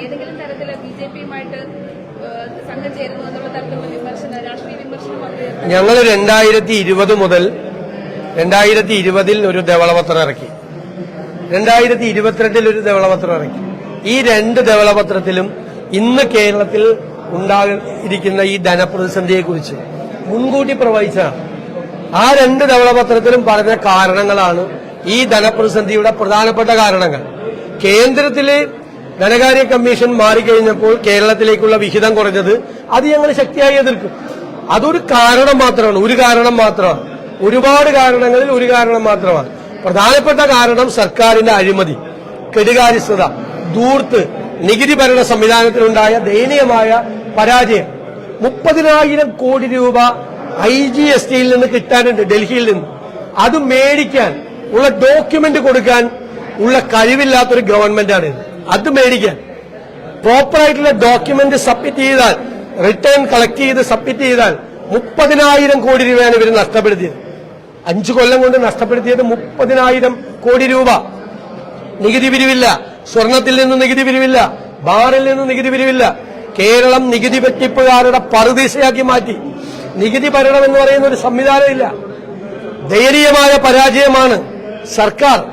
ഏതെങ്കിലും തരത്തിൽ B J പിയുമായിട്ട് സംഘം ചേരുന്നു എന്നുള്ള തരത്തിലുള്ള വിമർശനം രാഷ്ട്രീയ വിമർശനം ഞങ്ങൾ രണ്ടായിരത്തി ഇരുപത് മുതൽ രണ്ടായിരത്തി ഇരുപതിൽ ഒരു ധവളപത്രം ഇറക്കി. രണ്ടായിരത്തി ഇരുപത്തിരണ്ടിൽ ഒരു ധവളപത്രം ഇറക്കി. ഈ രണ്ട് ധവളപത്രത്തിലും ഇന്ന് കേരളത്തിൽ ഉണ്ടായിരിക്കുന്ന ഈ ധനപ്രതിസന്ധിയെക്കുറിച്ച് മുൻകൂട്ടി പ്രവഹിച്ച ആ രണ്ട് ധവളപത്രത്തിലും പറഞ്ഞ കാരണങ്ങളാണ് ഈ ധനപ്രതിസന്ധിയുടെ പ്രധാനപ്പെട്ട കാരണങ്ങൾ. കേന്ദ്രത്തിലെ ധനകാര്യ കമ്മീഷൻ മാറിക്കഴിഞ്ഞപ്പോൾ കേരളത്തിലേക്കുള്ള വിഹിതം കുറഞ്ഞത് അത് ഞങ്ങൾ ശക്തിയായി എതിർക്കും. അതൊരു കാരണം മാത്രമാണ് ഒരു കാരണം മാത്രമാണ്. ഒരുപാട് കാരണങ്ങളിൽ ഒരു കാരണം മാത്രമാണ്. പ്രധാനപ്പെട്ട കാരണം സർക്കാരിന്റെ അഴിമതി കെടുകാര്യസ്ഥത ദൂർത്ത് നികുതി ഭരണ സംവിധാനത്തിലുണ്ടായ ദയനീയമായ പരാജയം. മുപ്പതിനായിരം കോടി രൂപ ഐ ജി എസ് ടിയിൽ നിന്ന് കിട്ടാനുണ്ട് ഡൽഹിയിൽ നിന്ന്. അത് മേടിക്കാൻ ഉള്ള ഡോക്യുമെന്റ് കൊടുക്കാൻ ഉള്ള കഴിവില്ലാത്തൊരു ഗവൺമെന്റാണ് ഇത് അത് മേടിക്കാൻ. പ്രോപ്പറായിട്ടുള്ള ഡോക്യുമെന്റ് സബ്മിറ്റ് ചെയ്താൽ റിട്ടേൺ കളക്ട് ചെയ്ത് സബ്മിറ്റ് ചെയ്താൽ മുപ്പതിനായിരം കോടി രൂപയാണ് ഇവർ നഷ്ടപ്പെടുത്തിയത്. അഞ്ചു കൊല്ലം കൊണ്ട് നഷ്ടപ്പെടുത്തിയത് മുപ്പതിനായിരം കോടി രൂപ. നികുതി പിരിവില്ല. സ്വർണത്തിൽ നിന്ന് നികുതി പിരിവില്ല. ബാറിൽ നിന്ന് നികുതി പിരിവില്ല. കേരളം നികുതി വെട്ടിപ്പുകാരുടെ പറുദീസയാക്കി മാറ്റി. നികുതി ഭരണം എന്ന് പറയുന്ന ഒരു സംവിധാനമില്ല ദയനീയമായ പരാജയമാണ് സർക്കാർ.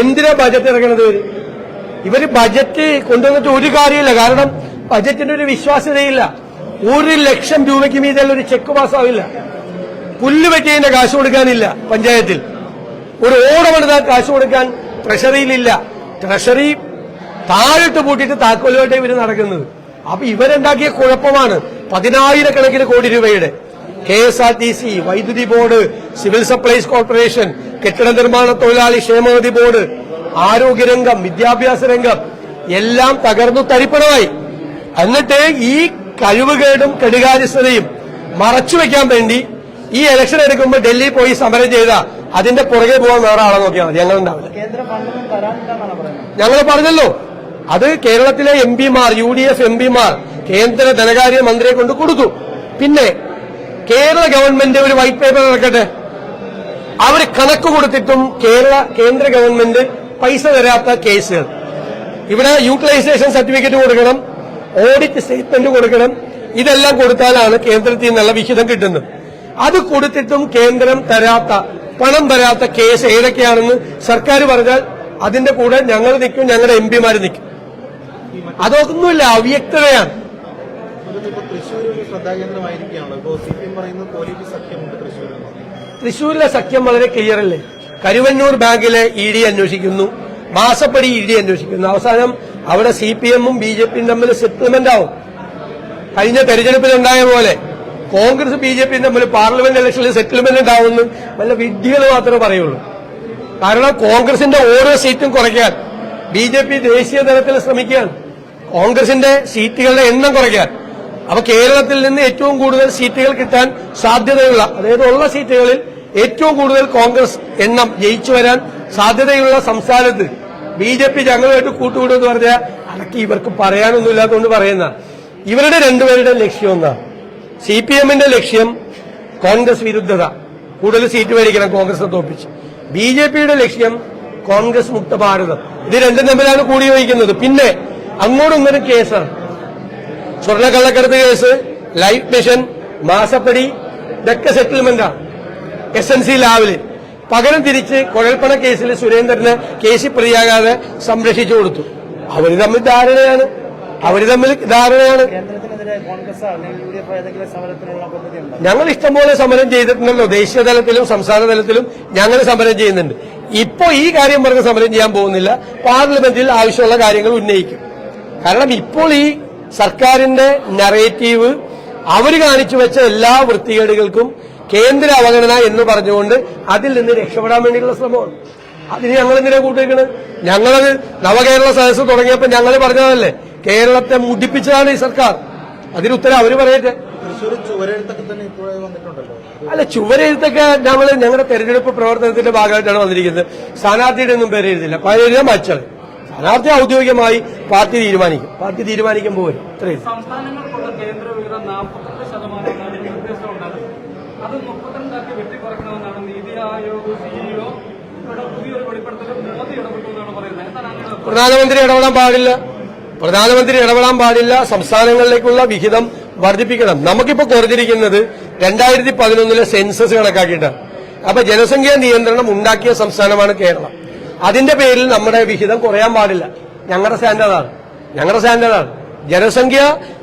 എന്തിനാ ബജറ്റ് ഇറങ്ങണത് ഇവർ ഇവർ ബജറ്റ് കൊണ്ടുവന്നിട്ട് ഒരു കാര്യമില്ല കാരണം ബജറ്റിന് ഒരു വിശ്വാസ്യതയില്ല. ഒരു ലക്ഷം രൂപയ്ക്ക് മീതെ ഒരു ചെക്ക് പാസ്സാവില്ല. പുല്ല് വെട്ടിയതിന്റെ കാശ് കൊടുക്കാനില്ല പഞ്ചായത്തിൽ. ഒരു ഓടമെടുത്താൽ കാശ് കൊടുക്കാൻ ട്രഷറിയിലില്ല ട്രഷറി താഴിട്ട് പൂട്ടിയിട്ട് താക്കോലുമായിട്ട് ഇവർ നടക്കുന്നത്. അപ്പൊ ഇവരുണ്ടാക്കിയ കുഴപ്പമാണ് പതിനായിരക്കണക്കിന് കോടി രൂപയുടെ K S R T C വൈദ്യുതി ബോർഡ് സിവിൽ സപ്ലൈസ് കോർപ്പറേഷൻ കെട്ടിട നിർമ്മാണ തൊഴിലാളി ക്ഷേമനിധി ബോർഡ് ആരോഗ്യരംഗം വിദ്യാഭ്യാസ രംഗം എല്ലാം തകർന്നു തരിപ്പണമായി. എന്നിട്ട് ഈ കഴിവുകേടും കെടുകാര്യസ്ഥതയും മറച്ചുവെക്കാൻ വേണ്ടി ഈ ഇലക്ഷൻ എടുക്കുമ്പോൾ ഡൽഹി പോയി സമരം ചെയ്ത അതിന്റെ പുറകെ പോകാൻ വേറെ ആളെ നോക്കിയാൽ മതി. ഞങ്ങളുണ്ടാവില്ല. ഞങ്ങൾ പറഞ്ഞല്ലോ. അത് കേരളത്തിലെ എം പിമാർ യു ഡി എഫ് എം പിമാർ കേന്ദ്ര ധനകാര്യ മന്ത്രിയെ കൊണ്ട് കൊടുത്തു. പിന്നെ കേരള ഗവൺമെന്റ് ഒരു വൈറ്റ് പേപ്പർ ഇറക്കട്ടെ അവർ കണക്ക് കൊടുത്തിട്ടും കേരള കേന്ദ്ര ഗവൺമെന്റ് പൈസ തരാത്ത കേസുകൾ. ഇവിടെ യൂട്ടിലൈസേഷൻ സർട്ടിഫിക്കറ്റ് കൊടുക്കണം ഓഡിറ്റ് സ്റ്റേറ്റ്മെന്റ് കൊടുക്കണം ഇതെല്ലാം കൊടുത്താലാണ് കേന്ദ്രത്തിൽ നിന്നുള്ള വിഹിതം കിട്ടുന്നത്. അത് കൊടുത്തിട്ടും കേന്ദ്രം തരാത്ത പണം തരാത്ത കേസ് ഏതൊക്കെയാണെന്ന് സർക്കാർ പറഞ്ഞാൽ അതിന്റെ കൂടെ ഞങ്ങൾ നിൽക്കും ഞങ്ങളുടെ എം പിമാർ നിൽക്കും. അതൊന്നുമില്ല അവ്യക്തതയാണ്. തൃശ്ശൂരിലെ സഖ്യം വളരെ ക്ലിയർ അല്ലേ? കരുവന്നൂർ ബാങ്കിലെ ഇ ഡി അന്വേഷിക്കുന്നു. മാസപ്പടി ഇ ഡി അന്വേഷിക്കുന്നു. അവസാനം അവിടെ സി പി എമ്മും ബി ജെ പിയും തമ്മിൽ സെറ്റിൽമെന്റ് ആവും. കഴിഞ്ഞ തെരഞ്ഞെടുപ്പിലുണ്ടായ പോലെ കോൺഗ്രസ് ബി ജെ പിയും തമ്മിൽ പാർലമെന്റ് ഇലക്ഷനിൽ സെറ്റിൽമെന്റ് ഉണ്ടാവുമെന്ന് വല്ല വിഡ്ഢികൾ മാത്രമേ പറയുള്ളൂ. കാരണം കോൺഗ്രസിന്റെ ഓരോ സീറ്റും കുറയ്ക്കാൻ ബി ജെ പി ദേശീയ തലത്തിൽ ശ്രമിക്കുകയാണ് കോൺഗ്രസിന്റെ സീറ്റുകളുടെ എണ്ണം കുറയ്ക്കാൻ അപ്പൊ കേരളത്തിൽ നിന്ന് ഏറ്റവും കൂടുതൽ സീറ്റുകൾ കിട്ടാൻ സാധ്യതയുള്ള അതായത് ഉള്ള സീറ്റുകളിൽ ഏറ്റവും കൂടുതൽ കോൺഗ്രസ് എണ്ണം ജയിച്ചു വരാൻ സാധ്യതയുള്ള സംസ്ഥാനത്ത് ബി ജെ പി ഞങ്ങളുമായിട്ട് കൂട്ടുകൂടുമെന്ന് പറഞ്ഞാൽ അതൊക്കെ ഇവർക്ക് പറയാനൊന്നും ഇല്ലാത്തതുകൊണ്ട് പറയുന്ന. ഇവരുടെ രണ്ടുപേരുടെ ലക്ഷ്യം എന്താ? സി പി എമ്മിന്റെ ലക്ഷ്യം കോൺഗ്രസ് വിരുദ്ധത. കൂടുതൽ സീറ്റ് മേടിക്കണം കോൺഗ്രസിനെ തോപ്പിച്ച് ബി ജെ പിയുടെ ലക്ഷ്യം കോൺഗ്രസ് മുക്ത ഭാരതം ഇത് രണ്ടും തമ്മിലാണ് കൂടി വഹിക്കുന്നത് പിന്നെ അങ്ങോട്ടും ഇങ്ങോട്ടും കേസാണ് സ്വർണക്കള്ളക്കടത്ത് കേസ് ലൈഫ് മിഷൻ മാസപ്പടി ഇതൊക്കെ സെറ്റിൽമെന്റാണ് എസ് എൻ സി ലാവലിൽ പകരം തിരിച്ച് കുഴൽപ്പണ കേസിൽ സുരേന്ദ്രന് കേസിൽ പ്രതിയാകാതെ സംരക്ഷിച്ചു കൊടുത്തു. അവർ തമ്മിൽ ധാരണയാണ്. അവർ തമ്മിൽ ധാരണയാണ്. ഞങ്ങൾ ഇഷ്ടംപോലെ സമരം ചെയ്തിട്ടുണ്ടല്ലോ. ദേശീയ തലത്തിലും സംസ്ഥാന തലത്തിലും ഞങ്ങൾ സമരം ചെയ്യുന്നുണ്ട്. ഇപ്പോ ഈ കാര്യം പറഞ്ഞ് സമരം ചെയ്യാൻ പോകുന്നില്ല. പാർലമെന്റിൽ ആവശ്യമുള്ള കാര്യങ്ങൾ ഉന്നയിക്കും. കാരണം ഇപ്പോൾ ഈ സർക്കാരിന്റെ നറേറ്റീവ് അവർ കാണിച്ചു വെച്ച എല്ലാ വൃത്തികേടുകൾക്കും കേന്ദ്ര അവഗണന എന്ന് പറഞ്ഞുകൊണ്ട് അതിൽ നിന്ന് രക്ഷപ്പെടാൻ വേണ്ടിയുള്ള ശ്രമമാണ്. അതിന് ഞങ്ങൾ എന്തിനാ കൂട്ടിയിരിക്കുന്നത് ഞങ്ങളത് നവകേരള സദസ് തുടങ്ങിയപ്പോൾ ഞങ്ങൾ പറഞ്ഞതല്ലേ കേരളത്തെ മുടിപ്പിച്ചതാണ് ഈ സർക്കാർ. അതിന് ഉത്തരം അവർ പറയട്ടെ. അല്ല ചുവരെഴുത്തൊക്കെ നമ്മൾ ഞങ്ങളുടെ തെരഞ്ഞെടുപ്പ് പ്രവർത്തനത്തിന്റെ ഭാഗമായിട്ടാണ് വന്നിരിക്കുന്നത്. സ്ഥാനാർത്ഥിയുടെ ഒന്നും പേര് എഴുതില്ല. പഴയ മച്ചൾ സ്ഥാനാർത്ഥി ഔദ്യോഗികമായി പാർട്ടി തീരുമാനിക്കും. പാർട്ടി തീരുമാനിക്കുമ്പോൾ വരും. ഇത്രയും അത് മുപ്പത്തിരണ്ടാക്കി വെട്ടിപ്പറക്കണമെന്നാണ് നീതി ആയോഗ് സിഇഒ പുതിയൊരു ഇടപെട്ടു എന്നാണ് പറയുന്നത്. പ്രധാനമന്ത്രി ഇടപെടാൻ പാടില്ല. പ്രധാനമന്ത്രി ഇടപെടാൻ പാടില്ല. സംസ്ഥാനങ്ങളിലേക്കുള്ള വിഹിതം വർദ്ധിപ്പിക്കണം. നമുക്കിപ്പോ കുറഞ്ഞിരിക്കുന്നത് രണ്ടായിരത്തി പതിനൊന്നിലെ സെൻസസ് കണക്കാക്കിയിട്ടാണ് അപ്പൊ ജനസംഖ്യാ നിയന്ത്രണം ഉണ്ടാക്കിയ സംസ്ഥാനമാണ് കേരളം. അതിന്റെ പേരിൽ നമ്മുടെ വിഹിതം കുറയാൻ പാടില്ല. ഞങ്ങളുടെ സ്റ്റാൻഡേർഡാണ് ഞങ്ങളുടെ സ്റ്റാൻഡേർഡാണ് ജനസംഖ്യ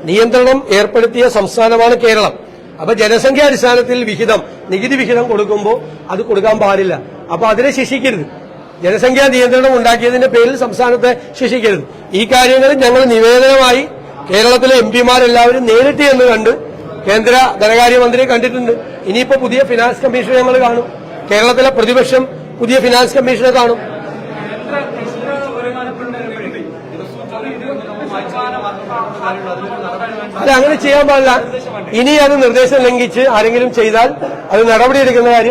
നിയന്ത്രണം ഏർപ്പെടുത്തിയ സംസ്ഥാനമാണ് കേരളം. അപ്പൊ ജനസംഖ്യാ അടിസ്ഥാനത്തിൽ വിഹിതം നികുതി വിഹിതം കൊടുക്കുമ്പോൾ അത് കൊടുക്കാൻ പാടില്ല. അപ്പൊ അതിനെ ശിക്ഷിക്കരുത്. ജനസംഖ്യാ നിയന്ത്രണം ഉണ്ടാക്കിയതിന്റെ പേരിൽ സംസ്ഥാനത്തെ ശിക്ഷിക്കരുത്. ഈ കാര്യങ്ങൾ ഞങ്ങൾ നിവേദനമായി കേരളത്തിലെ എം പിമാരെല്ലാവരും നേരിട്ട് എന്ന് കണ്ട് കേന്ദ്ര ധനകാര്യമന്ത്രിയെ കണ്ടിട്ടുണ്ട്. ഇനിയിപ്പോ പുതിയ ഫിനാൻസ് കമ്മീഷൻ ഞങ്ങൾ കാണും. കേരളത്തിലെ പ്രതിപക്ഷം പുതിയ ഫിനാൻസ് കമ്മീഷനെ കാണും. അത് അങ്ങനെ ചെയ്യാൻ പാടില്ല. ഇനി അത് നിർദ്ദേശം ലംഘിച്ച് ആരെങ്കിലും ചെയ്താൽ അത് നടപടിയെടുക്കുന്ന കാര്യം